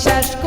düşer